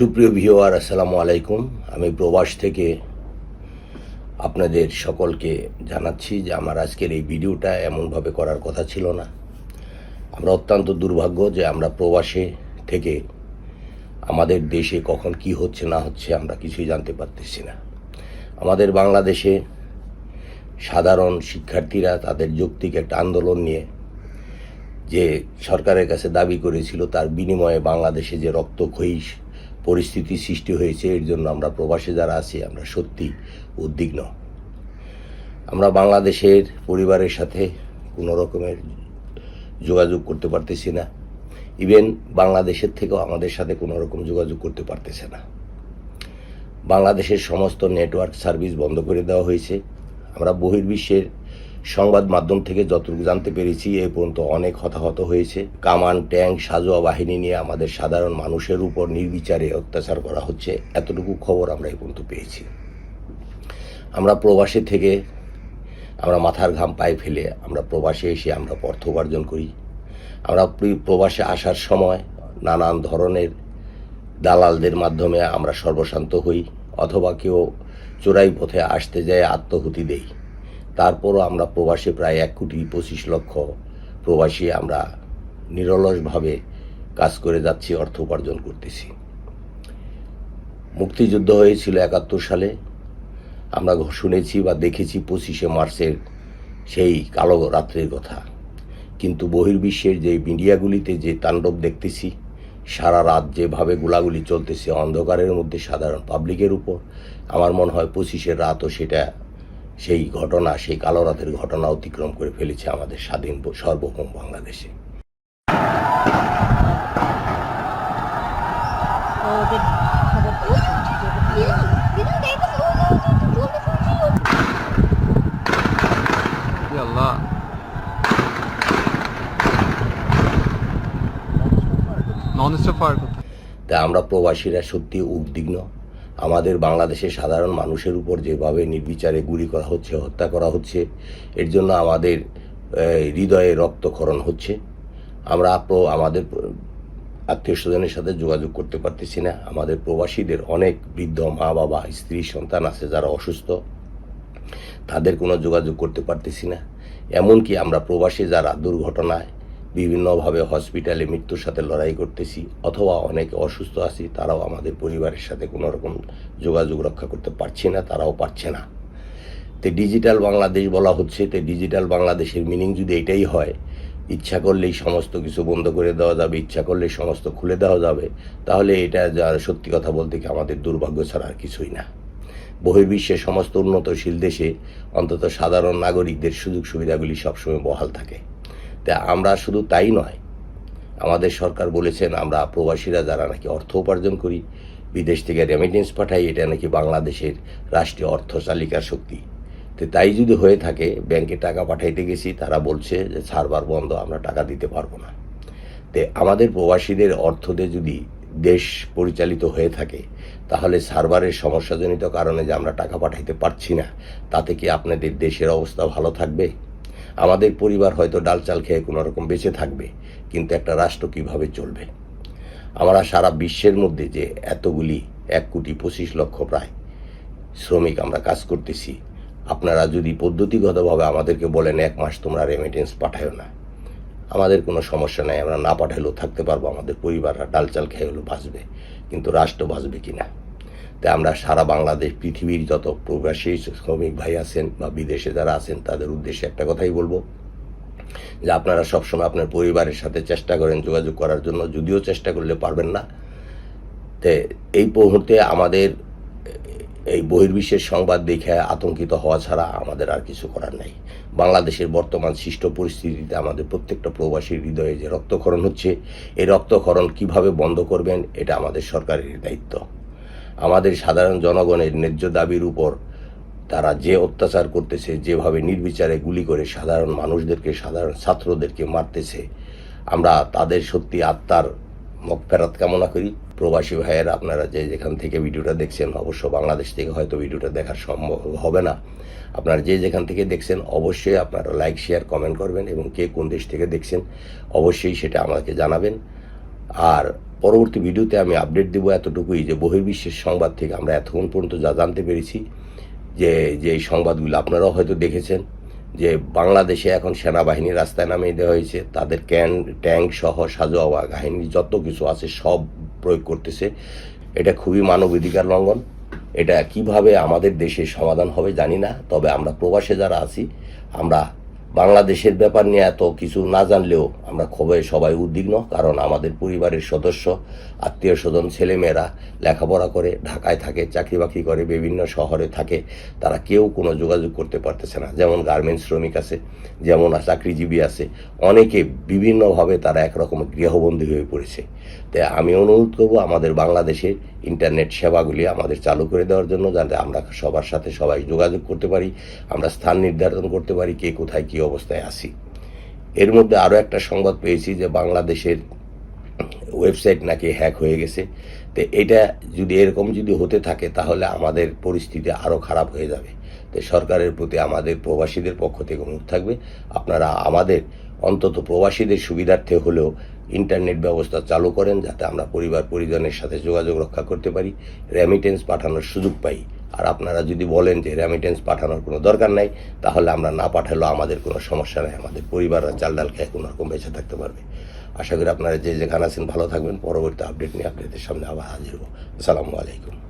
সুপ্রিয় ভিওয়ার আসসালামু আলাইকুম। আমি প্রবাস থেকে আপনাদের সকলকে জানাচ্ছি যে আমার আজকের এই ভিডিওটা এমনভাবে করার কথা ছিল না। আমরা অত্যন্ত দুর্ভাগ্য যে আমরা প্রবাসে থেকে আমাদের দেশে কখন কি হচ্ছে না হচ্ছে আমরা কিছুই জানতে পারতেছি না। আমাদের বাংলাদেশে সাধারণ শিক্ষার্থীরা তাদের যৌক্তিক একটা আন্দোলন নিয়ে যে সরকারের কাছে দাবি করেছিল, তার বিনিময়ে বাংলাদেশে যে রক্তক্ষয়ী পরিস্থিতি সৃষ্টি হয়েছে, এর জন্য আমরা প্রবাসে যারা আছি, আমরা সত্যি উদ্বিগ্ন। আমরা বাংলাদেশের পরিবারের সাথে কোনো রকমের যোগাযোগ করতে পারতেছি না। ইভেন বাংলাদেশের থেকেও আমাদের সাথে কোনো রকম যোগাযোগ করতে পারতেছে না। বাংলাদেশের সমস্ত নেটওয়ার্ক সার্ভিস বন্ধ করে দেওয়া হয়েছে। আমরা বহির্বিশ্বের সংবাদ মাধ্যম থেকে যতটুকু জানতে পেরেছি, এ পর্যন্ত অনেক হতাহত হয়েছে। কামান, ট্যাঙ্ক, সাজোয়া বাহিনী নিয়ে আমাদের সাধারণ মানুষের উপর নির্বিচারে অত্যাচার করা হচ্ছে, এতটুকু খবর আমরা এই পর্যন্ত পেয়েছি। আমরা প্রবাসে থেকে আমরা মাথার ঘাম পায়ে ফেলে আমরা প্রবাসে এসে আমরা অর্থ উপার্জন করি। আমরা প্রবাসে আসার সময় নানান ধরনের দালালদের মাধ্যমে আমরা সর্বশান্ত হই, অথবা কেউ চোরাই পথে আসতে যায়, আত্মহুতি দেই। তারপরও আমরা প্রবাসে প্রায় এক কোটি পঁচিশ লক্ষ প্রবাসী আমরা নিরলসভাবে কাজ করে যাচ্ছি, অর্থ উপার্জন করতেছি। মুক্তিযুদ্ধ হয়েছিল একাত্তর সালে। আমরা শুনেছি বা দেখেছি পঁচিশে মার্চের সেই কালো রাত্রের কথা। কিন্তু বহির্বিশ্বের যে মিডিয়াগুলিতে যে তাণ্ডব দেখতেছি, সারা রাত যেভাবে গোলাগুলি চলতেছে, অন্ধকারের মধ্যে সাধারণ পাবলিকের উপর, আমার মনে হয় পঁচিশের রাতও সেটা সেই ঘটনা সেই কালো রাতের ঘটনা অতিক্রম করে ফেলেছে আমাদের স্বাধীন সার্বভৌম বাংলাদেশে। তা আমরা প্রবাসীরা সত্যি উদ্বিগ্ন। আমাদের বাংলাদেশের সাধারণ মানুষের উপর যেভাবে নির্বিচারে গুলি করা হচ্ছে, হত্যা করা হচ্ছে, এর জন্য আমাদের হৃদয়ে রক্তক্ষরণ হচ্ছে। আমরা আমাদের আত্মীয় স্বজনের সাথে যোগাযোগ করতে পারতেছি না। আমাদের প্রবাসীদের অনেক বৃদ্ধ মা বাবা, স্ত্রী, সন্তান আছে যারা অসুস্থ। তাদের কোনো যোগাযোগ করতে পারতেছি না। এমনকি আমরা প্রবাসী যারা দুর্ঘটনায় বিভিন্নভাবে হসপিটালে মৃত্যুর সাথে লড়াই করতেছি, অথবা অনেকে অসুস্থ আছি, তারাও আমাদের পরিবারের সাথে কোনো রকম যোগাযোগ রক্ষা করতে পারছে না, তারাও পারছে না। তো ডিজিটাল বাংলাদেশ বলা হচ্ছে, তো ডিজিটাল বাংলাদেশের মিনিং যদি এটাই হয়, ইচ্ছা করলেই সমস্ত কিছু বন্ধ করে দেওয়া যাবে, ইচ্ছা করলেই সমস্ত খুলে দেওয়া যাবে, তাহলে এটা যা সত্যি কথা বলতে কি আমাদের দুর্ভাগ্য ছাড়া আর কিছুই না। বহির্বিশ্বের সমস্ত উন্নতশীল দেশে অন্তত সাধারণ নাগরিকদের সুযোগ সুবিধাগুলি সবসময় বহাল থাকে। তা আমরা শুধু তাই নয়, আমাদের সরকার বলেছেন আমরা প্রবাসীরা যারা নাকি অর্থ উপার্জন করি, বিদেশ থেকে রেমিটেন্স পাঠাই, এটা নাকি বাংলাদেশের রাষ্ট্রীয় অর্থ চালিকার শক্তি। তো তাই যদি হয়ে থাকে, ব্যাংকে টাকা পাঠাইতে গেছি, তারা বলছে যে সার্ভার বন্ধ, আমরা টাকা দিতে পারব না। তে আমাদের প্রবাসীদের অর্থতে যদি দেশ পরিচালিত হয়ে থাকে, তাহলে সার্ভারের সমস্যাজনিত কারণে যে আমরা টাকা পাঠাইতে পারছি না, তাতে কি আপনাদের দেশের অবস্থা ভালো থাকবে? আমাদের পরিবার হয়তো ডাল চাল খেয়ে কোনো রকম বেঁচে থাকবে, কিন্তু একটা রাষ্ট্র কীভাবে চলবে? আমরা সারা বিশ্বের মধ্যে যে এতগুলি এক কোটি পঁচিশ লক্ষ প্রায় শ্রমিক আমরা কাজ করতেছি, আপনারা যদি পদ্ধতিগতভাবে আমাদেরকে বলেন এক মাস তোমরা রেমিটেন্স পাঠায় না, আমাদের কোনো সমস্যা নাই, আমরা না পাঠালেও থাকতে পারব, আমাদের পরিবাররা ডাল চাল খেয়ে হলেও বাঁচবে, কিন্তু রাষ্ট্র বাঁচবে কিনা? তাই আমরা সারা বাংলাদেশ পৃথিবীর যত প্রবাসী শ্রমিক ভাই আছেন বা বিদেশে যারা আছেন, তাদের উদ্দেশ্যে একটা কথাই বলব যে আপনারা সবসময় আপনার পরিবারের সাথে চেষ্টা করেন যোগাযোগ করার জন্য। যদিও চেষ্টা করলে পারবেন না। তে এই মুহূর্তে আমাদের এই বহির্বিশ্বের সংবাদ দেখে আতঙ্কিত হওয়া ছাড়া আমাদের আর কিছু করার নাই। বাংলাদেশের বর্তমান সৃষ্ট পরিস্থিতিতে আমাদের প্রত্যেকটা প্রবাসীর হৃদয়ে যে রক্তক্ষরণ হচ্ছে, এই রক্তক্ষরণ কীভাবে বন্ধ করবেন, এটা আমাদের সরকারের দায়িত্ব। আমাদের সাধারণ জনগণের ন্যায্য দাবির উপর তারা যে অত্যাচার করতেছে, যেভাবে নির্বিচারে গুলি করে সাধারণ মানুষদেরকে, সাধারণ ছাত্রদেরকে মারতেছে, আমরা তাদের সত্যি আত্মার মকফেরাত কামনা করি। প্রবাসী ভাইয়েরা, আপনারা যে যেখান থেকে ভিডিওটা দেখছেন, অবশ্য বাংলাদেশ থেকে হয়তো ভিডিওটা দেখার সম্ভব হবে না। আপনারা যে যেখান থেকে দেখছেন, অবশ্যই আপনারা লাইক, শেয়ার, কমেন্ট করবেন এবং কে কোন দেশ থেকে দেখছেন, অবশ্যই সেটা আমাকে জানাবেন। আর পরবর্তী ভিডিওতে আমি আপডেট দেবো এতটুকুই যে বহির্বিশ্বের সংবাদ থেকে আমরা এতক্ষণ পর্যন্ত যা জানতে পেরেছি, যে যে সংবাদগুলো আপনারাও হয়তো দেখেছেন, যে বাংলাদেশে এখন সেনাবাহিনী রাস্তায় নামিয়ে দেওয়া হয়েছে, তাদের ক্যান, ট্যাঙ্ক সহ সাজোয়া বাহিনী যত কিছু আছে সব প্রয়োগ করতেছে। এটা খুবই মানবাধিকার লঙ্ঘন। এটা কীভাবে আমাদের দেশে সমাধান হবে জানি না, তবে আমরা প্রবাসে যারা আছি, আমরা বাংলাদেশের ব্যাপার নিয়ে এত কিছু না জানলেও আমরা খুবই সবাই উদ্বিগ্ন, কারণ আমাদের পরিবারের সদস্য, আত্মীয় স্বজন, ছেলেমেয়েরা লেখাপড়া করে ঢাকায় থাকে, চাকরি বাকরি করে, বিভিন্ন শহরে থাকে, তারা কেউ কোনো যোগাযোগ করতে পারতেছে না। যেমন গার্মেন্টস শ্রমিক আছে, যেমন চাকরিজীবী আছে, অনেকে বিভিন্নভাবে তারা একরকম গৃহবন্দী হয়ে পড়েছে। তাই আমি অনুরোধ করব আমাদের বাংলাদেশের ইন্টারনেট সেবাগুলি আমাদের চালু করে দেওয়ার জন্য, যাতে আমরা সবার সাথে সবাই যোগাযোগ করতে পারি, আমরা স্থান নির্ধারণ করতে পারি, কে কোথায় কী অবস্থায় আছি। এর মধ্যে আরও একটা সংবাদ পেয়েছি যে বাংলাদেশের ওয়েবসাইট নাকি হ্যাক হয়ে গেছে। তো এটা যদি এরকম যদি হতে থাকে, তাহলে আমাদের পরিস্থিতি আরও খারাপ হয়ে যাবে। তো সরকারের প্রতি আমাদের প্রবাসীদের পক্ষ থেকে অনুরোধ থাকবে, আপনারা আমাদের অন্তত প্রবাসীদের সুবিধার্থে হলেও ইন্টারনেট ব্যবস্থা চালু করেন, যাতে আমরা পরিবার পরিজনের সাথে যোগাযোগ রক্ষা করতে পারি রেমিটেন্স পাঠানোর সুযোগ পাই। আর আপনারা যদি বলেন যে রেমিটেন্স পাঠানোর কোনো দরকার নাই, তাহলে আমরা না পাঠালেও আমাদের কোনো সমস্যা নেই, আমাদের পরিবাররা চাল ডাল খেয়ে কোনো রকম বেঁচে থাকতে পারবে। আশা করি আপনারা যে যেখানে আছেন ভালো থাকবেন, পরবর্তী আপডেট নিয়ে আপনাদের সামনে আবার হাজির হব। আসসালামু আলাইকুম।